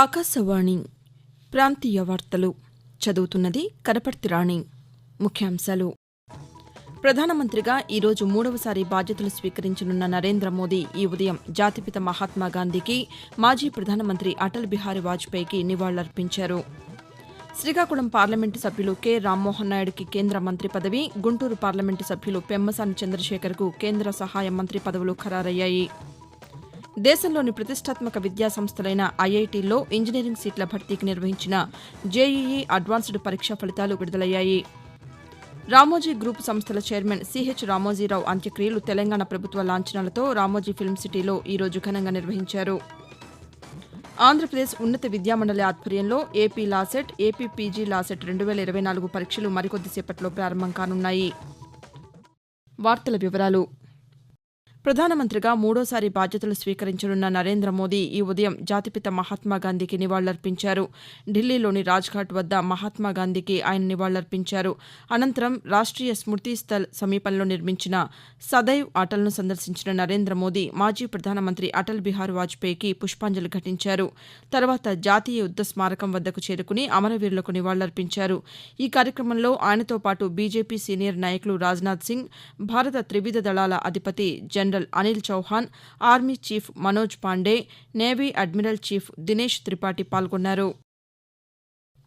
ఆకాశవాణి ప్రాంతీయ వార్తలు. చదువుతున్నది కరపర్తి రాణి. ముఖ్యాంశాలు. ప్రధానమంత్రిగా ఈరోజు మూడవసారి బాధ్యతలు స్వీకరించనున్న నరేంద్ర మోదీ ఈ ఉదయం జాతిపిత మహాత్మా గాంధీకి మాజీ ప్రధానమంత్రి అటల్ బిహారీ వాజ్పేయికి నివాళులర్పించారు. శ్రీకాకుళం పార్లమెంటు సభ్యులు కె. రామ్మోహన్ నాయుడుకి కేంద్ర మంత్రి పదవి గుంటూరు పార్లమెంటు సభ్యులు పెమ్మసాని చంద్రశేఖర్కు కేంద్ర సహాయ మంత్రి పదవులు ఖరారయ్యాయి. దేశంలోని ప్రతిష్టాత్మక విద్యా సంస్థలైన ఐఐటీల్లో ఇంజనీరింగ్ సీట్ల భర్తీకి నిర్వహించిన జేఈఈ అడ్వాన్స్డ్ పరీక్షా ఫలితాలు విడుదలయ్యాయి. రామోజీ గ్రూప్ సంస్థల చైర్మన్ సిహెచ్ రామోజీరావు అంత్యక్రియలు తెలంగాణ ప్రభుత్వ లాంఛనాలతో రామోజీ ఫిల్మ్ సిటీలో ఈరోజు ఘనంగా నిర్వహించారు. ఆంధ్రప్రదేశ్ ఉన్నత విద్యామండలి ఆధ్వర్యంలో AP LAWCET AP PG LAWCET రెండు వేల ఇరవై నాలుగు పరీక్షలు మరికొద్దిసేపట్లో ప్రారంభం కానున్నాయి. వార్తల వివరాలు ప్రధానమంత్రిగా మూడోసారి బాధ్యతలు స్వీకరించనున్న నరేంద్ర మోదీ ఈ ఉదయం జాతిపిత మహాత్మాగాంధీకి నివాళులర్పించారు. ఢిల్లీలోని రాజ్ఘాట్ వద్ద మహాత్మాగాంధీకి ఆయన నివాళులర్పించారు. అనంతరం రాష్ట్రీయ స్మృతి స్థల్ సమీపంలో నిర్మించిన సదైవ్ అటల్ను సందర్శించిన నరేంద్ర మోదీ మాజీ ప్రధానమంత్రి అటల్ బిహార్ వాజ్పేయికి పుష్పాంజలి ఘటించారు. తర్వాత జాతీయ యుద్ద స్మారకం వద్దకు చేరుకుని అమరవీరులకు నివాళులర్పించారు. ఈ కార్యక్రమంలో ఆయనతో పాటు బీజేపీ సీనియర్ నాయకులు రాజ్నాథ్ సింగ్ భారత త్రివిధ దళాల అధిపతి general Anil Chauhan army chief Manoj Pande navy admiral chief Dinesh Tripathi పాల్గొన్నారు.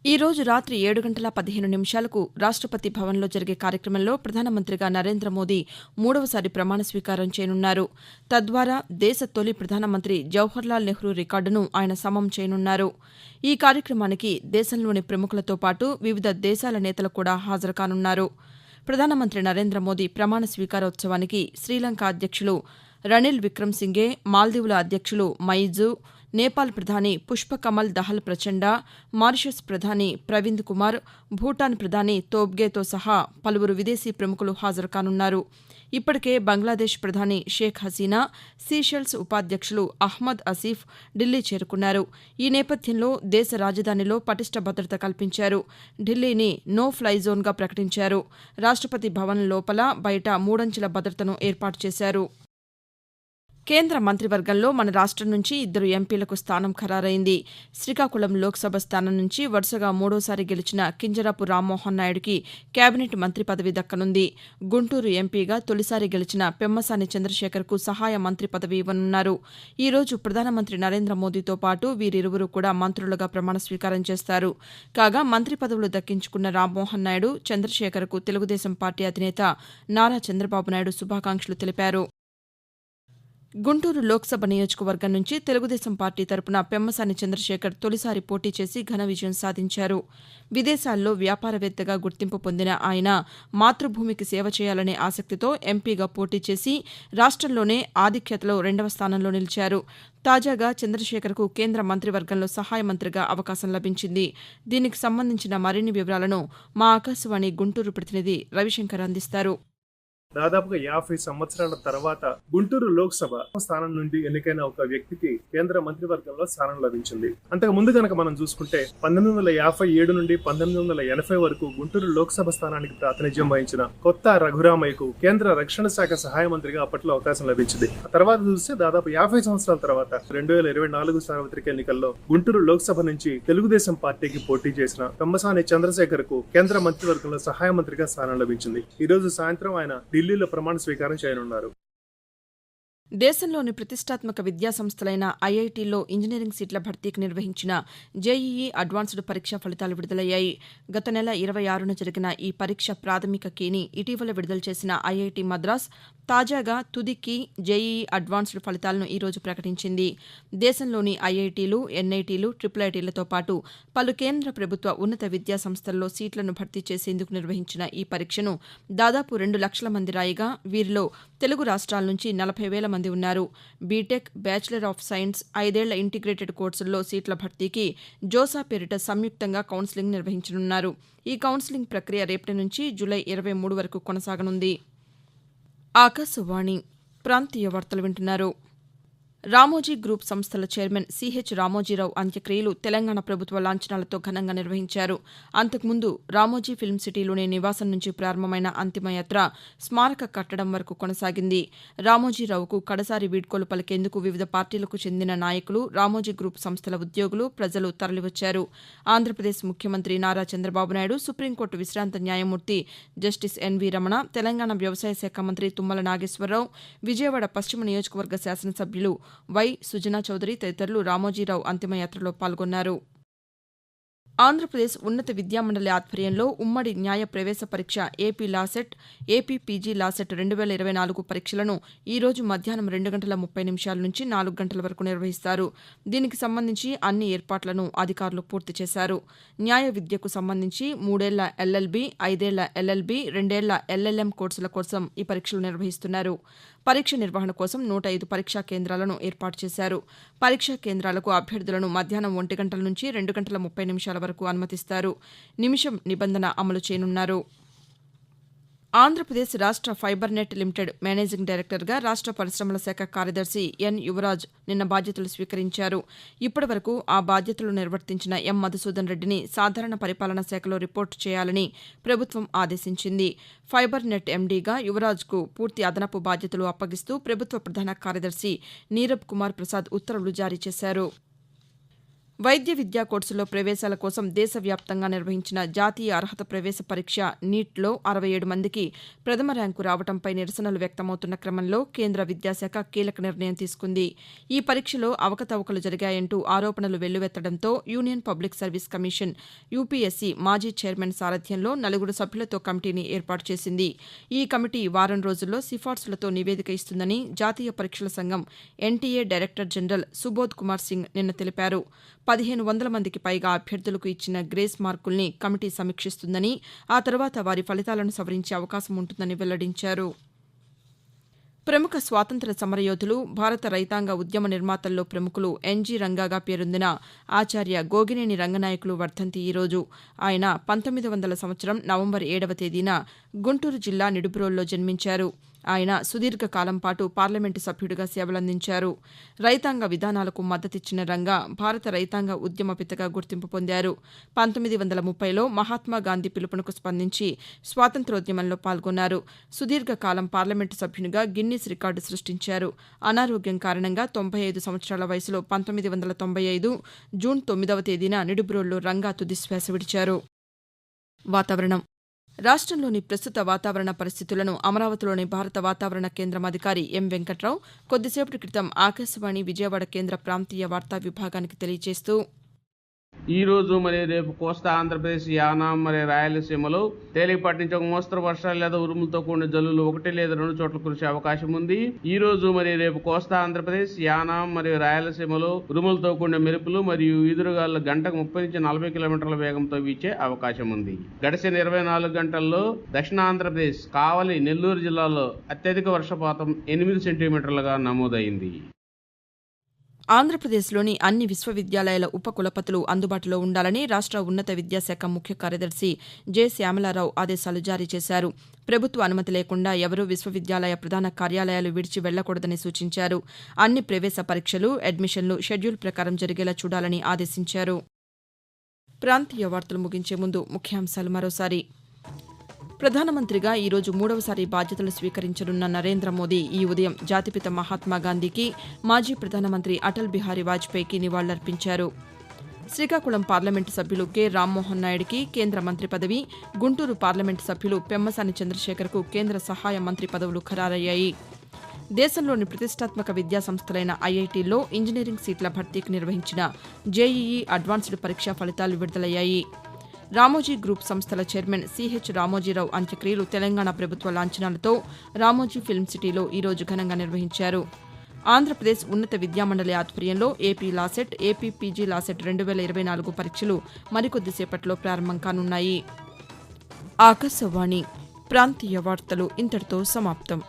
ఈ రోజు రాత్రి ఏడు గంటల పదిహేను నిమిషాలకు రాష్టపతి భవన్లో జరిగే కార్యక్రమంలో ప్రధానమంత్రిగా నరేంద్ర మోదీ మూడవసారి ప్రమాణ స్వీకారం చేయనున్నారు. తద్వారా దేశ తొలి ప్రధానమంత్రి జవహర్లాల్ నెహ్రూ రికార్డును ఆయన సమం చేయనున్నారు. ఈ కార్యక్రమానికి దేశంలోని ప్రముఖులతో పాటు వివిధ దేశాల నేతలు కూడా హాజరు కానున్నారు. ప్రధానమంత్రి నరేంద్ర మోదీ ప్రమాణ స్వీకారోత్సవానికి శ్రీలంక అధ్యక్షులు రణిల్ విక్రమ్ సింగే మాల్దీవుల అధ్యక్షులు మైజు నేపాల్ ప్రధాని పుష్పకమల్ దహల్ ప్రచండ మారిషస్ ప్రధాని ప్రవింద్ కుమార్ భూటాన్ ప్రధాని తోబ్గేతో సహా పలువురు విదేశీ ప్రముఖులు హాజరు కానున్నారు ఇప్పటికే బంగ్లాదేశ్ ప్రధాని షేక్ హసీనా సీషెల్స్ ఉపాధ్యక్షులు అహ్మద్ అసీఫ్ ఢిల్లీ చేరుకున్నారు. ఈ నేపథ్యంలో దేశ రాజధానిలో పటిష్ట భద్రత కల్పించారు. ఢిల్లీని నో ఫ్లై జోన్గా ప్రకటించారు. రాష్టపతి భవన్ లోపల బయట మూడంచెల భద్రతను ఏర్పాటు చేశారు. కేంద్ర మంత్రివర్గంలో మన రాష్టం నుంచి ఇద్దరు ఎంపీలకు స్థానం ఖరారైంది. శ్రీకాకుళం లోక్సభ స్థానం నుంచి వరుసగా మూడోసారి గెలిచిన కింజరాపు రామ్మోహన్ నాయుడుకి కేబినెట్ మంత్రి పదవి దక్కనుంది. గుంటూరు ఎంపీగా తొలిసారి గెలిచిన పెమ్మసాని చంద్రశేఖర్కు సహాయ మంత్రి పదవి ఇవ్వనున్నారు. ఈ రోజు ప్రధానమంత్రి నరేంద్ర మోదీతో పాటు వీరిరువురు కూడా మంత్రులుగా ప్రమాణ స్వీకారం చేస్తారు. కాగా మంత్రి పదవులు దక్కించుకున్న రామ్మోహన్ నాయుడు చంద్రశేఖర్కు తెలుగుదేశం పార్టీ అధినేత నారా చంద్రబాబు నాయుడు శుభాకాంక్షలు తెలిపారు. గుంటూరు లోక్సభ నియోజకవర్గం నుంచి తెలుగుదేశం పార్టీ తరపున పెమ్మసాని చంద్రశేఖర్ తొలిసారి పోటీ చేసి ఘన విజయం సాధించారు. విదేశాల్లో వ్యాపారవేత్తగా గుర్తింపు పొందిన ఆయన మాతృభూమికి సేవ చేయాలనే ఆసక్తితో ఎంపీగా పోటీ చేసి రాష్టంలోనే ఆధిక్యతలో రెండవ స్థానంలో నిలిచారు. తాజాగా చంద్రశేఖర్కు కేంద్ర మంత్రివర్గంలో సహాయ మంత్రిగా అవకాశం లభించింది. దీనికి సంబంధించిన మరిన్ని వివరాలను మా ఆకాశవాణి గుంటూరు ప్రతినిధి రవిశంకర్ అందిస్తారు. దాదాపుగా యాభై సంవత్సరాల తర్వాత గుంటూరు లోక్సభ స్థానం నుండి ఎన్నికైన ఒక వ్యక్తికి కేంద్ర మంత్రివర్గంలో స్థానం లభించింది. అంతకు ముందు కనుక మనం చూసుకుంటే పంతొమ్మిది వందల యాభై ఏడు నుండి పంతొమ్మిది వందల ఎనభై వరకు గుంటూరు లోక్సభ స్థానానికి ప్రాతినిధ్యం వహించిన కొత్త రఘురామయ్యకు కేంద్ర రక్షణ శాఖ సహాయ మంత్రిగా అప్పట్లో అవకాశం లభించింది. ఆ తర్వాత చూస్తే దాదాపు యాభై సంవత్సరాల తర్వాత రెండు వేల ఇరవై నాలుగు సార్వత్రిక ఎన్నికల్లో గుంటూరు లోక్సభ నుంచి తెలుగుదేశం పార్టీకి పోటీ చేసిన పెమ్మసాని చంద్రశేఖర్కు కేంద్ర మంత్రివర్గంలో సహాయ మంత్రిగా స్థానం లభించింది. ఈ రోజు సాయంత్రం ఆయన ఢిల్లీలో ప్రమాణ స్వీకారం చేయనున్నారు. దేశంలోని ప్రతిష్టాత్మక విద్యా సంస్థలైన ఐఐటీల్లో ఇంజనీరింగ్ సీట్ల భర్తీకి నిర్వహించిన జేఈఈ అడ్వాన్స్డ్ పరీక్ష ఫలితాలు విడుదలయ్యాయి. గత నెల ఇరవై ఆరున జరిగిన ఈ పరీక్ష ప్రాథమిక కీని ఇటీవల విడుదల చేసిన ఐఐటీ మద్రాస్ తాజాగా తుది కీ జేఈఈ అడ్వాన్స్డ్ ఫలితాలను ఈరోజు ప్రకటించింది. దేశంలోని ఐఐటీలు ఎన్ఐటీలు ట్రిపుల్ ఐటీలతో పాటు పలు కేంద్ర ప్రభుత్వ ఉన్నత విద్యా సంస్థల్లో సీట్లను భర్తీ చేసేందుకు నిర్వహించిన ఈ పరీక్షను దాదాపు రెండు లక్షల మంది రాయిగా వీరిలో తెలుగు రాష్ట్రాల నుంచి నలభై వేల మంది ఉన్నారు. బీటెక్ బ్యాచిలర్ ఆఫ్ సైన్స్ ఐదేళ్ళ ఇంటిగ్రేటెడ్ కోర్సుల్లో సీట్ల భర్తీకి జోసా పేరిట సంయుక్తంగా కౌన్సిలింగ్ నిర్వహించనున్నారు. ఈ కౌన్సిలింగ్ ప్రక్రియ రేపటి నుంచి జూలై ఇరవై మూడు వరకు కొనసాగనుంది. ఆకాశవాణి ప్రాంతీయ వార్తలు వింటున్నారు. రామోజీ గ్రూప్ సంస్థల చైర్మన్ సిహెచ్ రామోజీరావు అంత్యక్రియలు తెలంగాణ ప్రభుత్వ లాంఛనాలతో ఘనంగా నిర్వహించారు. అంతకుముందు రామోజీ ఫిల్మ్ సిటీలోని నివాసం నుంచి ప్రారంభమైన అంతిమయాత్ర స్మారక కట్టడం వరకు కొనసాగింది. రామోజీరావుకు కడసారి వీడ్కోలు పలికేందుకు వివిధ పార్టీలకు చెందిన నాయకులు రామోజీ గ్రూప్ సంస్థల ఉద్యోగులు ప్రజలు తరలివచ్చారు. ఆంధ్రప్రదేశ్ ముఖ్యమంత్రి నారా చంద్రబాబు నాయుడు సుప్రీంకోర్టు విశ్రాంత న్యాయమూర్తి జస్టిస్ ఎన్వీ రమణ తెలంగాణ వ్యవసాయ శాఖ మంత్రి తుమ్మల నాగేశ్వరరావు విజయవాడ పశ్చిమ నియోజకవర్గ శాసనసభ్యులు వై సుజనా చౌదరి తదితరులు రామోజీరావు అంతిమయాత్రలో పాల్గొన్నారు. ఆంధ్రప్రదేశ్ ఉన్నత విద్యామండలి ఆధ్వర్యంలో ఉమ్మడి న్యాయ ప్రవేశ పరీక్ష AP LAWCET AP PG LAWCET రెండు వేల ఇరవై నాలుగు పరీక్షలను ఈ రోజు మధ్యాహ్నం రెండు గంటల ముప్పై నిమిషాల నుంచి నాలుగు గంటల వరకు నిర్వహిస్తారు. దీనికి సంబంధించి అన్ని ఏర్పాట్లను అధికారులు పూర్తి చేశారు. న్యాయ విద్యకు సంబంధించి మూడేళ్ళ ఎల్ఎల్బి ఐదేళ్ళ ఎల్ఎల్బి రెండేళ్ళ ఎల్ఎల్ఎం కోర్సుల కోసం ఈ పరీక్షలు నిర్వహిస్తున్నారు. పరీక్ష నిర్వహణ కోసం నూట ఐదు పరీక్షా కేంద్రాలను ఏర్పాటు చేశారు. పరీక్షా కేంద్రాలకు అభ్యర్థులను మధ్యాహ్నం ఒంటి గంటల నుంచి రెండు గంటల ముప్పై నిమిషాల వరకు అనుమతిస్తారు. నిమిషం నిబంధన అమలు చేయనున్నారు. ఆంధ్రప్రదేశ్ రాష్ట ఫైబర్ నెట్ లిమిటెడ్ మేనేజింగ్ డైరెక్టర్గా రాష్ట పరిశ్రమల శాఖ కార్యదర్శి ఎన్ యువరాజ్ నిన్న బాధ్యతలు స్వీకరించారు. ఇప్పటి వరకు ఆ బాధ్యతలు నిర్వర్తించిన ఎం మధుసూదన్ రెడ్డిని సాధారణ పరిపాలనా శాఖలో రిపోర్టు చేయాలని ప్రభుత్వం ఆదేశించింది. ఫైబర్ నెట్ ఎండీగా యువరాజ్కు పూర్తి అదనపు బాధ్యతలు అప్పగిస్తూ ప్రభుత్వ ప్రధాన కార్యదర్శి నీరబ్ కుమార్ ప్రసాద్ ఉత్తర్వులు జారీ చేశారు. వైద్య విద్యా కోర్సులో ప్రవేశాల కోసం దేశవ్యాప్తంగా నిర్వహించిన జాతీయ అర్హత ప్రవేశ పరీక్ష నీట్లో అరవై ఏడు మందికి ప్రథమ ర్యాంకు రావడంపై నిరసనలు వ్యక్తమవుతున్న క్రమంలో కేంద్ర విద్యాశాఖ కీలక నిర్ణయం తీసుకుంది. ఈ పరీక్షలో అవకతవకలు జరిగాయంటూ ఆరోపణలు వెల్లువెత్తడంతో union public service commission UPSC మాజీ చైర్మన్ సారథ్యంలో నలుగురు సభ్యులతో కమిటీని ఏర్పాటు చేసింది. ఈ కమిటీ వారం రోజుల్లో సిఫార్సులతో నివేదిక ఇస్తుందని జాతీయ పరీక్షల సంఘం NTA director general Subodh Kumar Singh నిన్న తెలిపారు. పదిహేను వందల మందికి పైగా అభ్యర్థులకు ఇచ్చిన గ్రేస్ మార్కుల్ని కమిటీ సమీక్షిస్తుందని ఆ తర్వాత వారి ఫలితాలను సవరించే అవకాశం ఉంటుందని వెల్లడించారు. ప్రముఖ స్వాతంత్ర్య సమరయోధులు భారత రైతాంగ ఉద్యమ నిర్మాతల్లో ప్రముఖులు ఎన్జీ రంగాగా పేరొందిన ఆచార్య గోగినేని రంగనాయకులు వర్ధంతి ఈరోజు ఆయన పంతొమ్మిది వందల సంవత్సరం నవంబర్ ఏడవ తేదీన గుంటూరు జిల్లా నిడుబ్రోల్లో జన్మించారు. ఆయన సుదీర్ఘ కాలం పాటు పార్లమెంటు సభ్యుడిగా సేవలందించారు. రైతాంగ విధానాలకు మద్దతిచ్చిన రంగా భారత రైతాంగ ఉద్యమ పితగా గుర్తింపు పొందారు. పంతొమ్మిది వందల ముప్పైలో మహాత్మాగాంధీ పిలుపునకు స్పందించి స్వాతంత్రోద్యమంలో పాల్గొన్నారు. సుదీర్ఘ కాలం పార్లమెంటు సభ్యునిగా గిన్నీస్ రికార్డు సృష్టించారు. అనారోగ్యం కారణంగా తొంభై ఐదు సంవత్సరాల వయసులో పంతొమ్మిది వందల తొంభై ఐదు జూన్ తొమ్మిదవ తేదీన నిడుబ్రోల్లో రంగా తుదిశ్వాస విడిచారు. వాతావరణం రాష్ట్రంలోని ప్రస్తుత వాతావరణ పరిస్థితులను అమరావతిలోని భారత వాతావరణ కేంద్రం అధికారి ఎం వెంకట్రావు కొద్దిసేపటి క్రితం ఆకాశవాణి విజయవాడ కేంద్ర ప్రాంతీయ వార్తా విభాగానికి తెలియజేస్తూ ఈ రోజు మరియు రేపు కోస్తా ఆంధ్రప్రదేశ్ యానాం మరియు రాయలసీమలో తేలికపాటి నుంచి ఒక మోస్తరు వర్షాలు లేదా ఉరుములతో కూడిన జల్లులు ఒకటి లేదా రెండు చోట్ల కురిసే అవకాశం ఉంది. ఈ రోజు మరియు రేపు కోస్తా ఆంధ్రప్రదేశ్ యానాం మరియు రాయలసీమలో ఉరుములతో కూడిన మెరుపులు మరియు ఈదురుగాలు గంటకు ముప్పై నుంచి నలభై కిలోమీటర్ల వేగంతో వీచే అవకాశం ఉంది. గడిచిన ఇరవై నాలుగు గంటల్లో దక్షిణ ఆంధ్రప్రదేశ్ కావలి నెల్లూరు జిల్లాలో అత్యధిక వర్షపాతం ఎనిమిది సెంటీమీటర్లుగా నమోదైంది. ఆంధ్రప్రదేశ్లోని అన్ని విశ్వవిద్యాలయాల ఉపకులపతులు అందుబాటులో ఉండాలని రాష్ట్ర ఉన్నత విద్యాశాఖ ముఖ్య కార్యదర్శి జె. శ్యామలారావు ఆదేశాలు జారీ చేశారు. ప్రభుత్వ అనుమతి లేకుండా ఎవరూ విశ్వవిద్యాలయ ప్రధాన కార్యాలయాలు విడిచి వెళ్ళకూడదని సూచించారు. అన్ని ప్రవేశ పరీక్షలు అడ్మిషన్లు షెడ్యూల్ ప్రకారం జరిగేలా చూడాలని ఆదేశించారు. ప్రాంతీయ వార్తలు ముగించే ముందు ముఖ్యాంశాలు మరోసారి. ప్రధానమంత్రిగా ఈరోజు మూడవసారి బాధ్యతలు స్వీకరించనున్న నరేంద్ర మోదీ ఈ ఉదయం జాతిపిత మహాత్మా గాంధీకి మాజీ ప్రధానమంత్రి అటల్ బిహారీ వాజ్పేయికి నివాళులర్పించారు. శ్రీకాకుళం పార్లమెంటు సభ్యులు కె. రామ్మోహన్ నాయుడికి కేంద్ర మంత్రి పదవి గుంటూరు పార్లమెంటు సభ్యులు పెమ్మసాని చంద్రశేఖర్కు కేంద్ర సహాయ మంత్రి పదవులు ఖరారయ్యాయి. దేశంలోని ప్రతిష్టాత్మక విద్యా సంస్థలైన ఐఐటీల్లో ఇంజనీరింగ్ సీట్ల భర్తీకి నిర్వహించిన జేఈఈ అడ్వాన్స్డ్ పరీక్షా ఫలితాలు విడుదలయ్యాయి. రామోజీ గ్రూప్ సంస్థల చైర్మన్ సిహెచ్ రామోజీరావు అంత్యక్రియలు తెలంగాణ ప్రభుత్వ లాంఛనాలతో రామోజీ ఫిల్మ్ సిటీలో ఈరోజు ఘనంగా నిర్వహించారు. ఆంధ్రప్రదేశ్ ఉన్నత విద్యామండలి ఆధ్వర్యంలో AP LAWCET AP PG LAWCET రెండు వేల ఇరవై నాలుగు పరీక్షలు మరికొద్దిసేపట్లో ప్రారంభం కానున్నాయి. ఆకాశవాణి ప్రాంతీయ వార్తలు ఇంతటితో సమాప్తం.